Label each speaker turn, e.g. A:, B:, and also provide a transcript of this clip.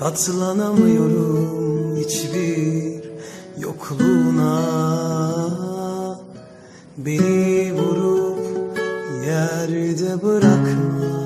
A: Katlanamıyorum hiçbir yokluğuna. Beni vurup yerde bırakma